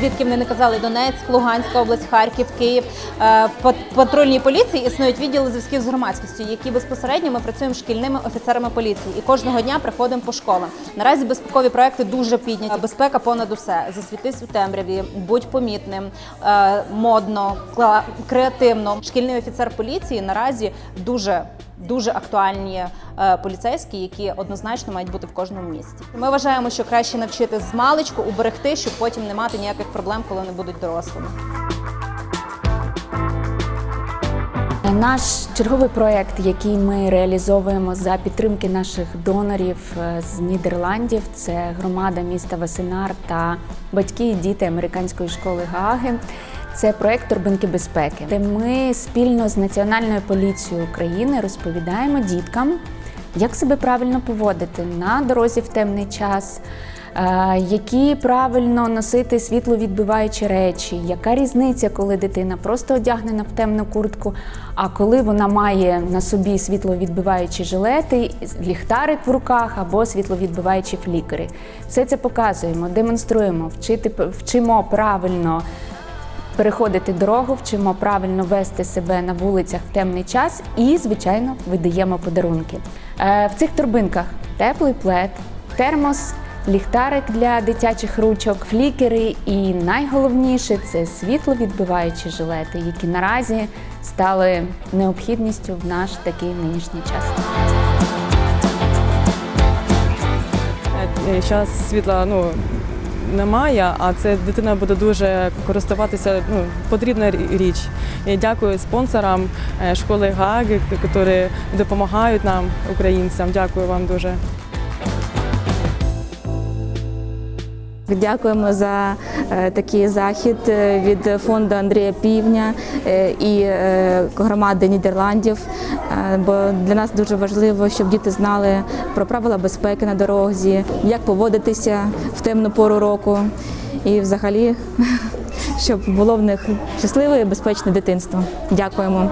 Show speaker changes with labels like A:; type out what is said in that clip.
A: звідки вони не казали Донецьк, Луганська область, Харків, Київ. Е, В патрульній поліції існують відділи зв'язків з громадськістю, які безпосередньо ми працюємо шкільними офіцерами поліції і кожного дня приходимо по школам. Наразі безпекові проекти дуже підняті. Безпека понад усе. Засвітись у темряві, будь помітним, е, модно, креативно. Шкільний офіцер поліції наразі дуже дуже актуальні е, поліцейські, які однозначно мають бути в кожному місті. Ми вважаємо, що краще навчити з маличку, уберегти, щоб потім не мати ніяких проблем, коли вони будуть дорослими.
B: Наш черговий проект, який ми реалізовуємо за підтримки наших донорів е, з Нідерландів, це громада міста Васинар та батьки і діти американської школи Гааги. Це проект Торбинки безпеки, де ми спільно з Національною поліцією України розповідаємо діткам, як себе правильно поводити на дорозі в темний час. е, Які правильно носити світловідбиваючі речі, яка різниця, коли дитина просто одягнена в темну куртку, а коли вона має на собі світловідбиваючі жилети, ліхтарик в руках або світловідбиваючі флікери. Все це показуємо, демонструємо, вчити, вчимо правильно переходити дорогу, вчимо правильно вести себе на вулицях в темний час і, звичайно, видаємо подарунки. Е, В цих торбинках теплий плед, термос, ліхтарик для дитячих ручок, флікери і найголовніше це світловідбиваючі жилети, які наразі стали необхідністю в наш такий нинішній час.
C: Зараз світла ну, немає, а це дитина буде дуже користуватися. Ну, потрібна річ. Я дякую спонсорам е, школи Гаги, які допомагають нам, українцям. Дякую вам дуже.
D: Дякуємо за такий захід е, від фонду Андрія Півня е, і е, громади Нідерландів. Е, Бо для нас дуже важливо, щоб діти знали про правила безпеки на дорозі, як поводитися в темну пору року, і взагалі, щоб було в них щасливе і безпечне дитинство. Дякуємо.